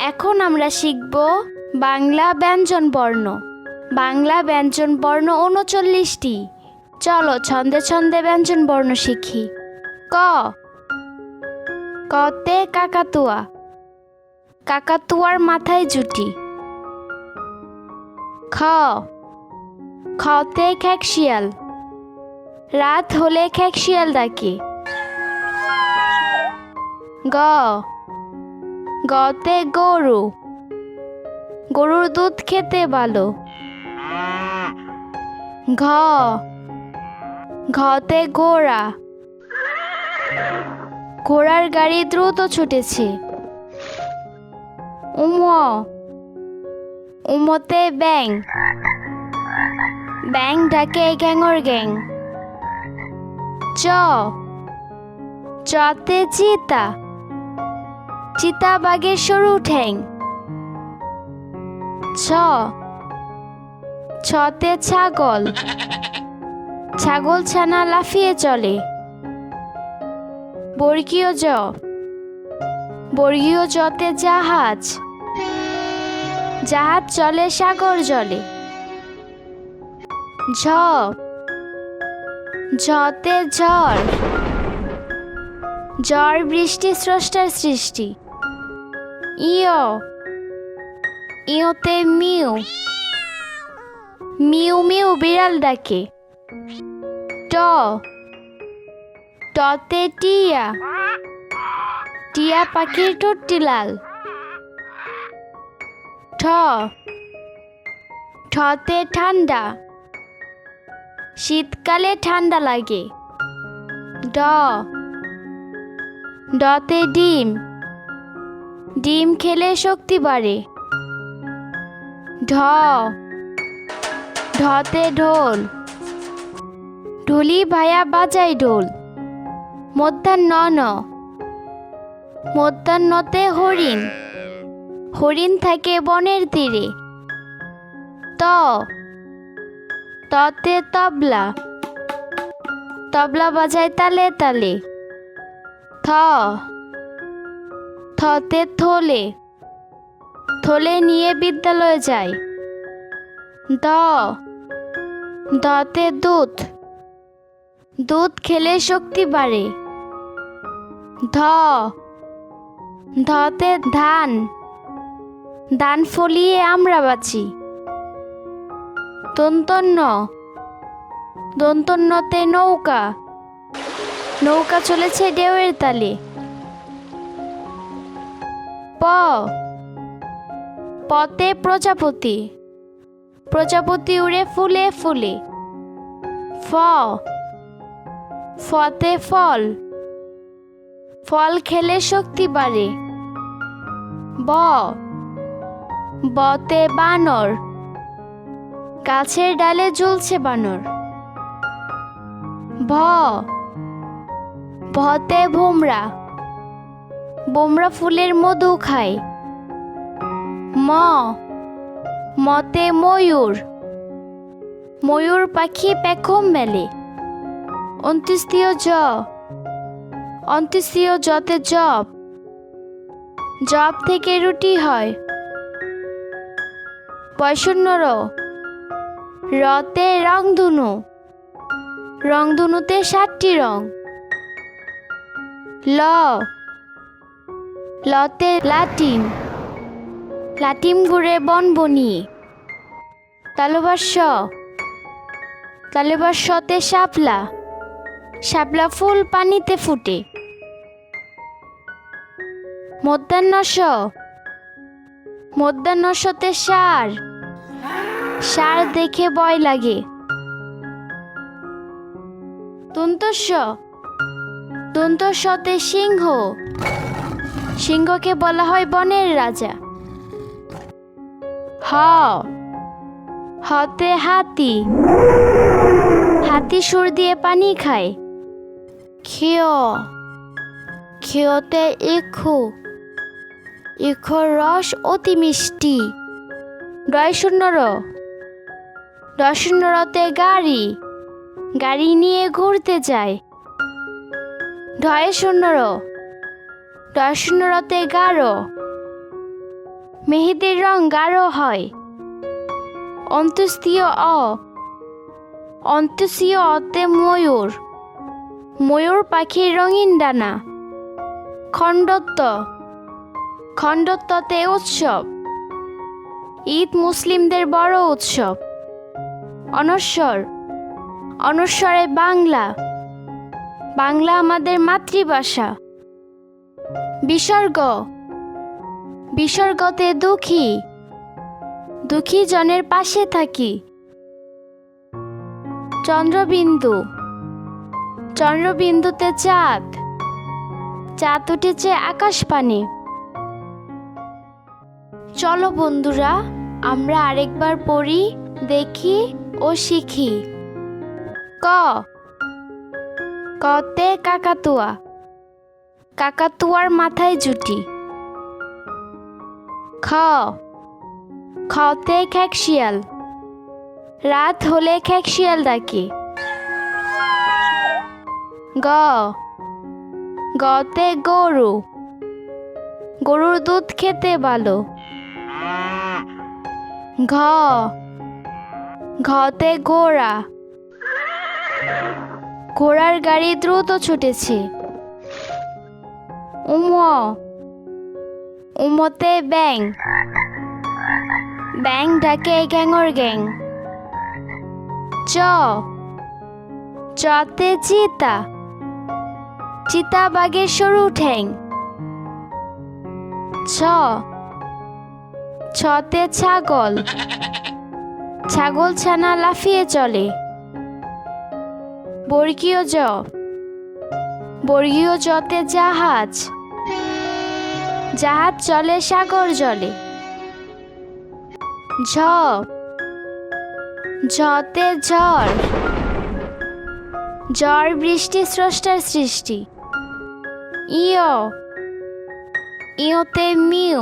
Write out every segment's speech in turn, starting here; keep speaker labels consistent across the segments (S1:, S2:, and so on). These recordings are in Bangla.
S1: এখন আমরা শিখব বাংলা ব্যঞ্জন বর্ণ। বাংলা ব্যঞ্জন বর্ণ উনচল্লিশটি। চলো ছন্দে ছন্দে ব্যঞ্জন বর্ণ শিখি। ক। কতে কাকাতুয়া। কাকাতুয়ার মাথায় জুটি। খ। খতে খ্যাকশিয়াল রাত হলে খ্যাকশিয়াল ডাকে। গ। গতে গরু। গরুর দুধ খেতে ভালো ঘ। ঘতে ঘোড়া। ঘোড়ার গাড়ি দ্রুত ছুটেছে। উম উমতে ব্যাং ব্যাং ডাকে গ্যাংর গ্যাং চ। চতে চিতা। চিতা বাঘের সরু ঠ্যাং। ছ। ছতে ছাগল। ছাগল ছানা লাফিয়ে চলে। বর্গীয় জ। বর্গীয় জতে জাহাজ। জাহাজ চলে, সাগর জলে। ঝ। ঝতে ঝড়। ঝড় বৃষ্টি স্রষ্টার সৃষ্টি। ইয় ইয়তে মিউ মিউ মিউ বিড়াল ডাকে ট টতে টিয়া টিয়া পাখির ঠোঁটটি লাল ঠ ঠতে ঠান্ডা শীতকালে ঠান্ডা লাগে ড ডতে ডিম ডিম খেলে শক্তি বাড়ে। ঢ। ঢতে ঢোল। ঢুলি ভায়া বাজাই ঢোল। মধ্যাহ্ন ন। মধ্যাহ্নতে হরিণ। হরিণ থাকে বনের তীরে। ত। ততে তবলা। তবলা বাজায় তালে তালে। থ। থতে থলে থলে নিয়ে বিদ্যালয়ে যায় দ, দতে দুধ দুধ খেলে শক্তি বাড়ে। ধ, ধতে ধান ধান ফলিয়ে আমরা বাঁচি। দন্তন্য, দন্তন্যতে নৌকা নৌকা চলেছে ঢেউয়ের তালে। প। পতে প্রজাপতি। প্রজাপতি উড়ে ফুলে ফুলে। ফ। ফতে ফল। ফল খেলে শক্তি বাড়ে। ব। বতে বানর। গাছের ডালে ঝুলছে বানর। ভ। ভতে ভোমরা। বোমরা ফুলের মধু খায়। ম, মতে ময়ূর। ময়ূর পাখি পেখম মেলে। অন্ত্যেষ্টিয় জ, অন্ত্যেষ্টিয় জতে জব জব থেকে রুটি হয়। পয়শূন্য র, রতে রংধনু। রংধনুতে সাতটি রং। ল লতে লাটিম লাটিম ঘুরে বন বনিয়ে তালুবাস্য। তালুবাস্যতে শাপলা। শাপলা ফুল পানিতে ফুটে। মধ্যাহ্নস। মধ্যাহ্নসতে সার। সার দেখে ভয় লাগে। দন্তস্য। দন্তস্যতে সিংহ। সিংহকে বলা হয় বনের রাজা। হ, হতে হাতি। হাতি সুর দিয়ে পানি খায়। খেয়, খেয়তে ইখু ইখোর রস অতি মিষ্টি। ডয় শূন্য র ডয় গাড়ি। গাড়ি নিয়ে ঘুরতে যায়। ঢয়ে শূন্য র রতে গাঢ়। মেহেদির রং গাঢ় হয়। অন্ত্যেষ্টিয় অ। অন্ত্যেষ্টিয় অতে ময়ূর। ময়ূর পাখির রঙিন ডানা। খণ্ডত্ব। খণ্ডত্বতে উৎসব। ঈদ মুসলিমদের বড় উৎসব। অনস্বর অনস্বরে বাংলা। বাংলা আমাদের মাতৃভাষা। বিসর্গ। বিসর্গতে দুঃখী। দুঃখী জনের পাশে থাকি। চন্দ্রবিন্দু। চন্দ্রবিন্দুতে চাঁদ। চাঁদ উঠেছে আকাশ পানে চলো বন্ধুরা, আমরা আরেকবার পড়ি, দেখি ও শিখি। ক। কতে কাকাতুয়া। কাকাতুয়ার মাথায় জুটি। খ খতে খ্যাকশিয়াল রাত হলে খ্যাকশিয়াল ডাকে। গ গতে গরু। গরুর দুধ খেতে ভালো ঘ ঘতে ঘোড়া। ঘোড়ার গাড়ি দ্রুত ছুটেছে। উম উমতে ব্যাং ব্যাং ডাকে গ্যাংর গ্যাং চ চতে চিতা চিতা বাঘের সরু ঠ্যাং ছ ছতে ছাগল ছাগল ছানা লাফিয়ে চলে বর্গীয় জ বর্গীয় জতে জাহাজ জাহাজ চলে সাগর জলে। ঝ। ঝতে ঝড়। ঝড় বৃষ্টি স্রষ্টার সৃষ্টি। ইয়। ইয়তে মিউ।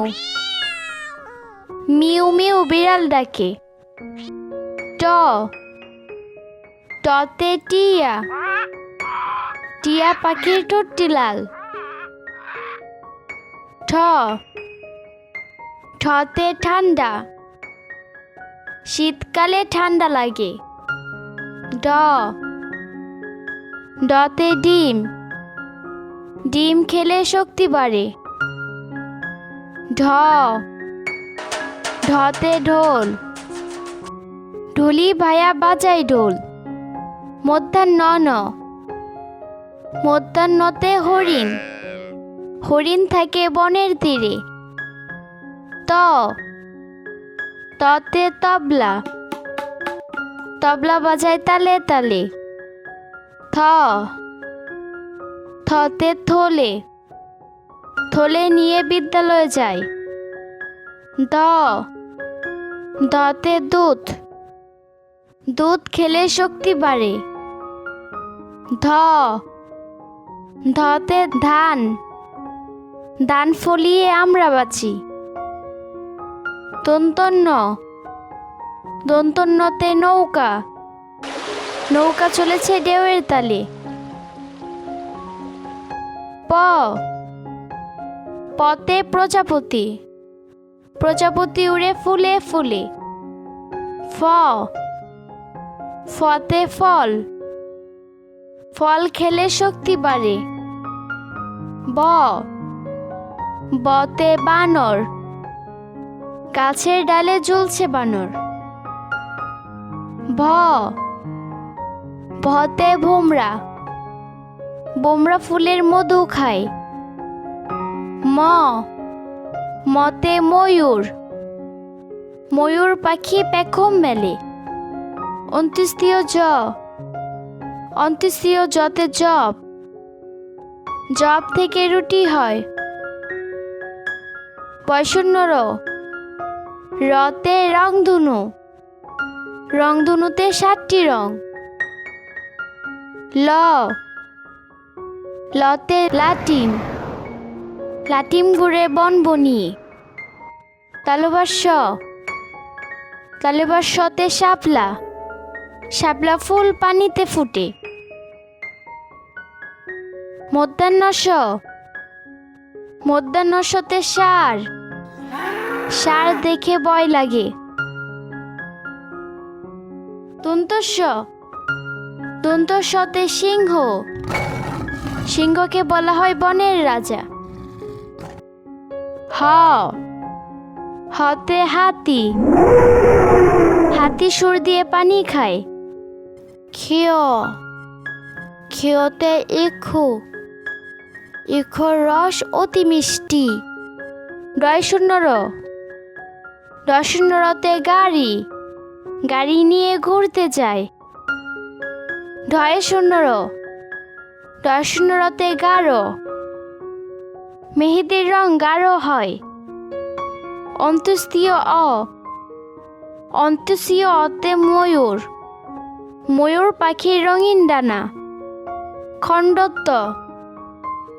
S1: মিউ মিউ বিড়াল ডাকে। ট। টতে টিয়া। টিয়া পাখির ঠোঁটটি লাল। ঠ। ঠতে ঠান্ডা। শীতকালে ঠান্ডা লাগে। ড। ডতে ডিম। ডিম খেলে শক্তি বাড়ে। ঢ। ঢতে ঢোল। ঢুলি ভায়া বাজাই ঢোল। মধ্যাহ্ন ন। মধ্যাহ্নতে হরিণ। হরিণ থাকে বনের তীরে। ত। ততে তবলা। তবলা বাজায় তালে তালে। থ। থতে থলে। থলে নিয়ে বিদ্যালয়ে যায়। দ। দতে দুধ। দুধ খেলে শক্তি বাড়ে। ধ। ধতে ধান। ধান ফলিয়ে আমরা বাঁচি। দন্তন্য। দন্তন্যতে নৌকা। নৌকা চলেছে ঢেউয়ের তালে। প। পতে প্রজাপতি। প্রজাপতি উড়ে ফুলে ফুলে। ফ। ফতে ফল। ফল খেলে শক্তি বাড়ে। ব। বতে বানর। গাছের ডালে ঝুলছে বানর। ভ। ভতে ভোমরা। বোমরা ফুলের মধু খায়। ম। মতে ময়ূর। ময়ূর পাখি পেখম মেলে। অন্ত্যেষ্টিয় জ। অন্ত্যেষ্টিয় জতে জব জব থেকে রুটি হয়। বয়শূন্য র রতে রংধনু রংধনুতে সাতটি রং। ল। লতে লাটিম লাটিম ঘুরে বন বনিয়ে তালুবাস্য তালুবাস্যতে শাপলা। শাপলা ফুল পানিতে ফুটে। মধ্যাহ্নস মধ্যাহ্নসতে সার। সার দেখে ভয় লাগে। দন্তস্ব দন্তস্বতে সিংহ। সিংহকে বলা হয় বনের রাজা। হ। হতে হাতি। হাতি সুর দিয়ে পানি খায়। খেয়। খেয়তে ইখু ইখোর রস অতি মিষ্টি। ডয় শূন্য র। ডয় শূন্য রতে গাড়ি। গাড়ি নিয়ে ঘুরতে যায়। ঢয়ে শূন্য র। ডয় শূন্য রতে গাঢ় মেহেদির রং গাঢ় হয়। অন্ত্যস্তীয় অ। অন্ত্যসীয় অতে ময়ূর। ময়ূর পাখির রঙিন ডানা। খণ্ডত্ব।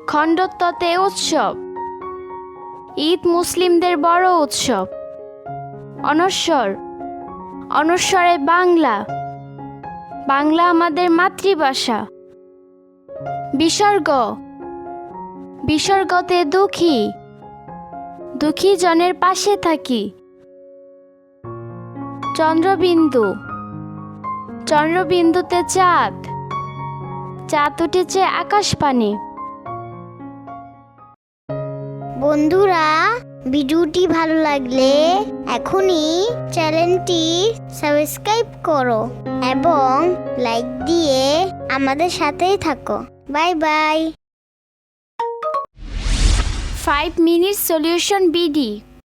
S1: খণ্ডত্বতে উৎসব। ঈদ মুসলিমদের বড় উৎসব। অনস্বর অনস্বরে বাংলা। বাংলা আমাদের মাতৃভাষা। বিসর্গ। বিসর্গতে দুঃখী। দুঃখী জনের পাশে থাকি। চন্দ্রবিন্দু। চন্দ্রবিন্দুতে চাঁদ। চাঁদ উঠেছে আকাশ পানে
S2: বন্ধুরা, ভিডিওটি ভালো লাগলে এখনই চ্যানেলটি সাবস্ক্রাইব করো এবং লাইক দিয়ে আমাদের সাথেই থাকো। Bye bye.
S1: Five minute solution BD.